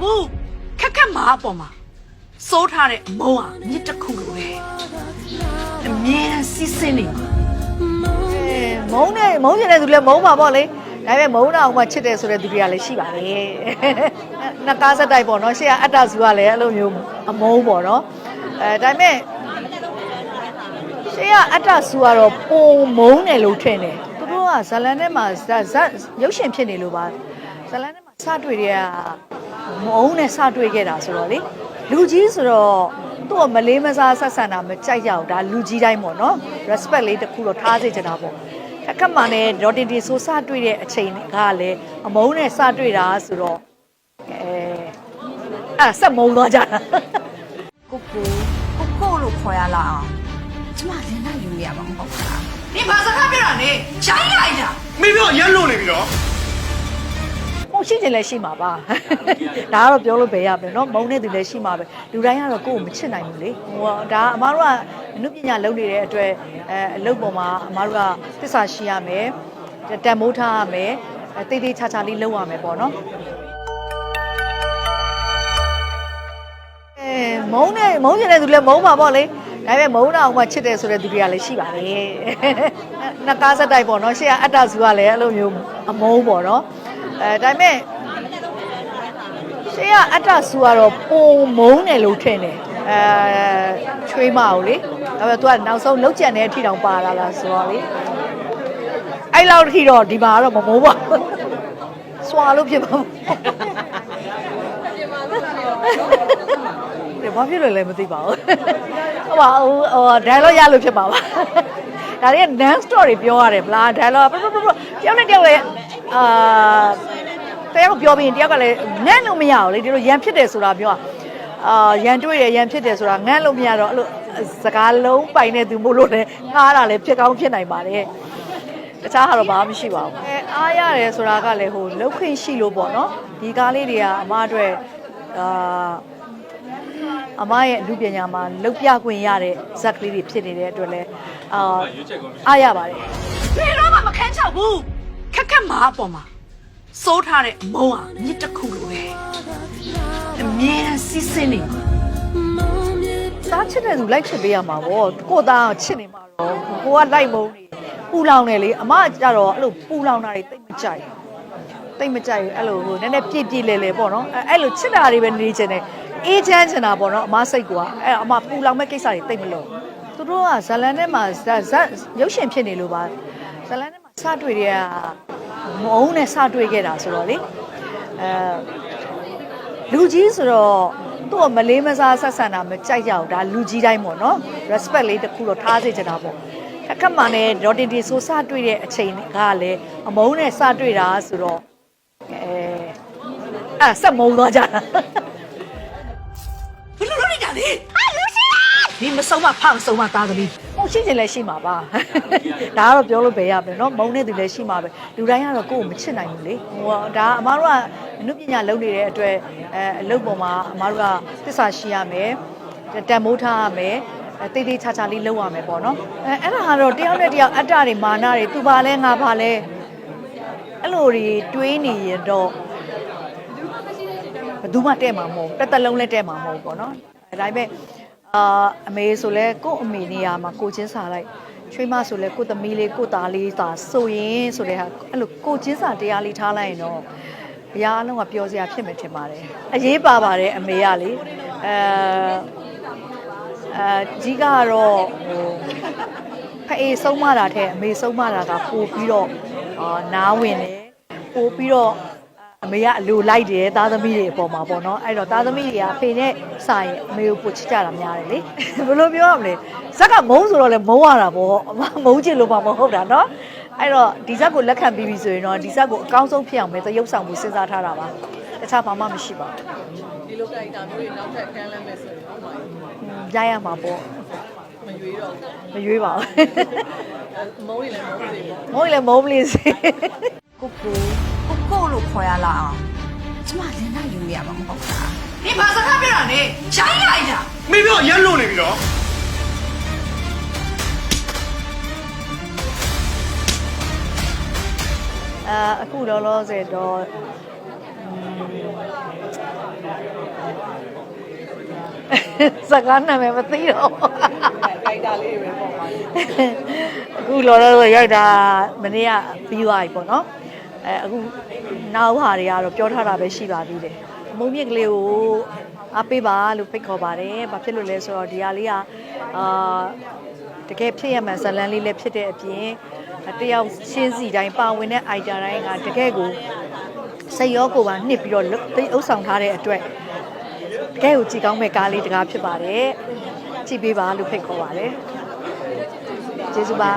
ဘူးခက်ခက်မာအပေါ်မှာစိုးထားတဲ့မုံဟာမြစ်တစ်ခုလိုပဲအမြဲတမ်းစီးဆင်းနေမှာအဲမုန်းနေမုန်းကျင်တဲ့သူလည်းမုန်းပါပေါ့လေဒါပေမဲ့မုန်းတာအောင်မှချစ်တယ်ဆိုတဲ့သူတွေကလည်းရှိပါတယ်နှစ်ကားစက်တိုက်ပေါ့နော်ရှေ့ကအတ္တစုကလည်းအဲ့လိုမျိုးအမုန်းပေါ့နော်အဲဒါပေမဲ့ရှေ့ကအတ္တစုကတော့ပုံမုန်းတယ်လို့ထင်တယ်သူတို့ကဇလန်ထဲမှာဇက်ဇက်ရုပ်ရှင်ဖြစ်နေလို့ပါဇလန်ထဲမှာစတွေ့တဲ့က မုန်းနဲ့စတွေ့ခဲ့တာဆိုတော့လေလူကြီးဆိုတော့သူ့ကိုမလေးမစားဆက်ဆံတာမကြိုက်ကြဘူးဒါလူကြီးတိုင်းပေါ့နော် respect လေးတစ်ခုတော့ထားစေချင်တာပေါ့ခက်ခက်မှနဲ့ဒေါ်တင်တီဆိုစတွေ့တဲ့အချိန်ကလည်းအမုန်းနဲ့စတွေ့တာဆိုတော့အဲအဲ့ဆက်မုန်းသွားကြတာကိုကိုကိုကိုလို့ခေါ်ရလားအောင်ကျမလင်းလိုက်ယူရမှာမဟုတ်လားဒီဘာစကားပြောတာလဲချိုင်းလိုက်တာမေပြောရမ်းလို့နေပြီတော့ ဟုတ်ရှိတယ်လည်းရှိမှာပါဒါကတော့ပြောလို့ပဲရမယ်เนาะမုန်းတဲ့သူလည်းရှိမှာပဲလူတိုင်းကတော့ကိုယ့်ကိုမချစ်နိုင်ဘူးလေဟိုဒါအမားတို့ကအနုပညာလုပ်နေတဲ့အတွက်အဲအလုပ်ပေါ်မှာအမားတို့ကသစ္စာရှိရမယ်တန်မိုးထားရမယ်အဲတိတ်တိတ်ချာချာလေးလုပ်ရမယ်ပေါ့နော်အဲမုန်းတဲ့မုန်းကျင်တဲ့သူလည်းမုန်းပါပေါ့လေဒါပေမဲ့မုန်းတာအောင်မှချစ်တယ်ဆိုတဲ့သူတွေကလည်းရှိပါတယ်နှစ်ကားစက်တိုက်ပေါ့နော်ရှေ့ကအတ္တစုကလည်းအဲ့လိုမျိုးအမုန်းပေါ့နော် အဲဒါပေမဲ့ရှေ့ကအတ္တစုကတော့ပုံမုန်းတယ်လို့ထင်တယ်အဲချွေးမအောင်လေဒါပေမဲ့ तू ကနောက်ဆုံးလောက်ကြံတဲ့အထိတောင်ပါလာလားဆိုတော့လေအဲ့လောက်ထိတော့ဒီမှာကတော့မမုန်းပါဘူးစွာလို့ဖြစ်ပါဘူးဒီဘာဖြစ်လို့လဲမသိပါဘူးဟိုပါဟိုဟို dialogue ရလို့ဖြစ်ပါပါဒါတွေက non story ပြောရတယ်ဗလား dialogue ပပပပတယောက်နဲ့တယောက်လည်း အာတယောက်ပြောပြီးရင်တယောက်ကလည်းငန့်လို့မရဘူးလေဒီလိုရန်ဖြစ်တယ်ဆိုတာပြောအာရန်တွေ့တယ်ရန်ဖြစ်တယ်ဆိုတာငန့်လို့မရတော့အဲ့လိုစကားလုံးပိုင်တဲ့သူမို့လို့လည်းငားတာလည်းဖြစ်ကောင်းဖြစ်နိုင်ပါတယ်တခြားဟာတော့ဘာမှမရှိပါဘူးအဲအားရတယ်ဆိုတာကလည်းဟိုလောက်ခွင့်ရှိလို့ပေါ့နော်ဒီကားလေးတွေကအမအတွက်အာအမရဲ့အမှုပညာမှာလုတ်ပြခွင့်ရတဲ့ဇက်ကလေးတွေဖြစ်နေတဲ့အတွက်လဲအာအားရပါတယ်ဘယ်တော့မှမခန်းချောက်ဘူးခ က်ခက်မာအပေါ်မှာစိုးထားတဲ့မုံဟာမြစ်တစ်ခုလိုပဲအမြဲတမ်းစီးဆင်းနေမှာသားချစ်တဲ့သူလိုက်ချစ်ပေးရမှာပေါ့ကို့သားချစ်နေမှာတော့ကိုကလိုက်မုန်းနေပူလောင်နေလေအမကကြတော့အဲ့လိုပူလောင်တာတွေတိတ်မကြိုက်ဘူးတိတ်မကြိုက်ဘူးအဲ့လိုဟိုနည်းနည်းပြည့်ပြည့်လဲလဲပေါ့နော်အဲ့အဲ့လိုချစ်တာတွေပဲနေချင်တယ်အေးချမ်းချင်တာပေါ့နော်အမစိတ်ကအဲ့အမပူလောင်မဲ့ကိစ္စတွေတိတ်မလို့သူတို့ကဇလန်ထဲမှာဇက်ဇက်ရုပ်ရှင်ဖြစ်နေလို့ပါဇလန်ထဲမှာစတွေ့တဲ့က မုန်းနဲ့စတွေ့ခဲ့တာဆိုတော့လေအဲလူကြီးဆိုတော့သူ့ကိုမလေးမစားဆက်ဆံတာမကြိုက်ကြဘူးဒါလူကြီးတိုင်းပေါ့နော် respect လေးတစ်ခုတော့ထားစေချင်တာပေါ့ခက်ခက်မှနဲ့ဒေါ်တင်တီဆိုစတွေ့တဲ့အချိန်ကလည်းအမုန်းနဲ့စတွေ့တာဆိုတော့အဲအဲ့ဆက်မုန်းသွားကြတာဘယ်လိုလုပ်နေတာလဲဟာလူစီဒီမဆုံးမဖောက်ဆုံးမသားသမီးဟုတ် ရှိချင်လည်းရှိမှာပါဒါကတော့ပြောလို့ပဲရမယ်เนาะမုန်းတဲ့သူလည်းရှိမှာပဲလူတိုင်းကတော့ကိုယ့်ကိုမချစ်နိုင်ဘူးလေဟိုဒါအမားတို့ကအနုပညာလုပ်နေတဲ့အတွက်အဲအလုပ်ပေါ်မှာအမားတို့ကသစ္စာရှိရမယ်တန်မိုးထားရမယ်အဲတိတ်တိတ်ချာချာလေးလုပ်ရမယ်ပေါ့နော်အဲအဲ့ဒါကတော့တယောက်နဲ့တယောက်အတ္တတွေမာနတွေသူပါလဲငါပါလဲအဲ့လိုတွေတွေးနေရင်တော့ဘယ်သူမှတဲ့မှာမဟုတ်ဘူးတစ်သက်လုံးလည်းတဲ့မှာမဟုတ်ဘူးပေါ့နော်အဲဒါပေမဲ့ အာအမေဆိုလဲကို့အမေနေရာမှာကိုချင်းစာလိုက်ချွေးမဆိုလဲကို့သမီးလေးကို့သားလေးသာဆိုရင်ဆိုတဲ့ဟာအဲ့လိုကိုချင်းစာတရားလေးထားလိုက်ရင်တော့ဘုရားအလုံးကပြောစရာဖြစ်မယ်ထင်ပါတယ်အရေးပါပါတယ်အမေကလေအဲအဲကြီးကတော့ဟိုဖအေးဆုံးမတာတဲ့အမေဆုံးမတာကပို့ပြီးတော့အာနားဝင်တယ်ပို့ပြီးတော့ အမေကအလိုလိုက်တယ်သားသမီးတွေအပေါ်မှာပေါ့နော်အဲ့တော့သားသမီးတွေကအဖေနဲ့စာရင်အမေကိုပို့ချစ်ကြတာများတယ်လေဘယ်လိုပြောရမလဲဇက်ကမုန်းဆိုတော့လေမုန်းရတာပေါ့အမမုန်းချင်လို့မှမဟုတ်တာနော်အဲ့တော့ဒီဇက်ကိုလက်ခံပြီးပြီဆိုရင်တော့ဒီဇက်ကိုအကောင်းဆုံးဖြစ်အောင်ပဲသရုပ်ဆောင်မှုစဉ်းစားထားတာပါတခြားဘာမှမရှိပါဘူးဒီလိုကြိုက်တာမျိုးတွေနောက်ထပ်ကမ်းလှမ်းမယ်ဆိုရင်ဟုတ်ပါဘူးရရမှာပေါ့မရွေးတော့မရွေးပါဘူးဘူးမုန်းရင်လည်းမုန်းစေပေါ့မုန်းရင်လည်းမုန်းမလေးစေကိုကို ကိုကိုလို့ခေါ်ရလားအောင်ကျမလင်းလိုက်ယူရမှာမဟုတ်လားဒီဘာစကားပြောတာလဲချိုင်းလိုက်တာမေပြောရမ်းလို့နေပြီတော့အာအခုလောလောဆယ်တော့อืมစကားနာမည်မသိတော့ခိုက်တာလေးတွေပဲပေါ့ပါလေအခုလောလောဆယ်ရိုက်တာမနေ့ကပြီးသွားပြီပေါ့နော် အဲအခုနောက်ဟာတွေကတော့ပြောထားတာပဲရှိပါသေးတယ်အမုံမြင့်ကလေးကိုအားပေးပါလို့ဖိတ်ခေါ်ပါတယ်ဘာဖြစ်လို့လဲဆိုတော့ဒီဟာလေးကအာတကယ်ဖြစ်ရမှန်ဇတ်လန်းလေးလည်းဖြစ်တဲ့အပြင်တယောက်ရှင်းစီတိုင်းပါဝင်တဲ့အိုက်တာတိုင်းကတကယ်ကိုစိတ်ရောကိုယ်ပါနှစ်ပြီးတော့သိဥဆောင်ထားတဲ့အတွက်တကယ်ကိုကြည်ကောင်းမဲ့ကားလေးတကားဖြစ်ပါတယ်ကြည်ပေးပါလို့ဖိတ်ခေါ်ပါတယ်ကျေးဇူးပါ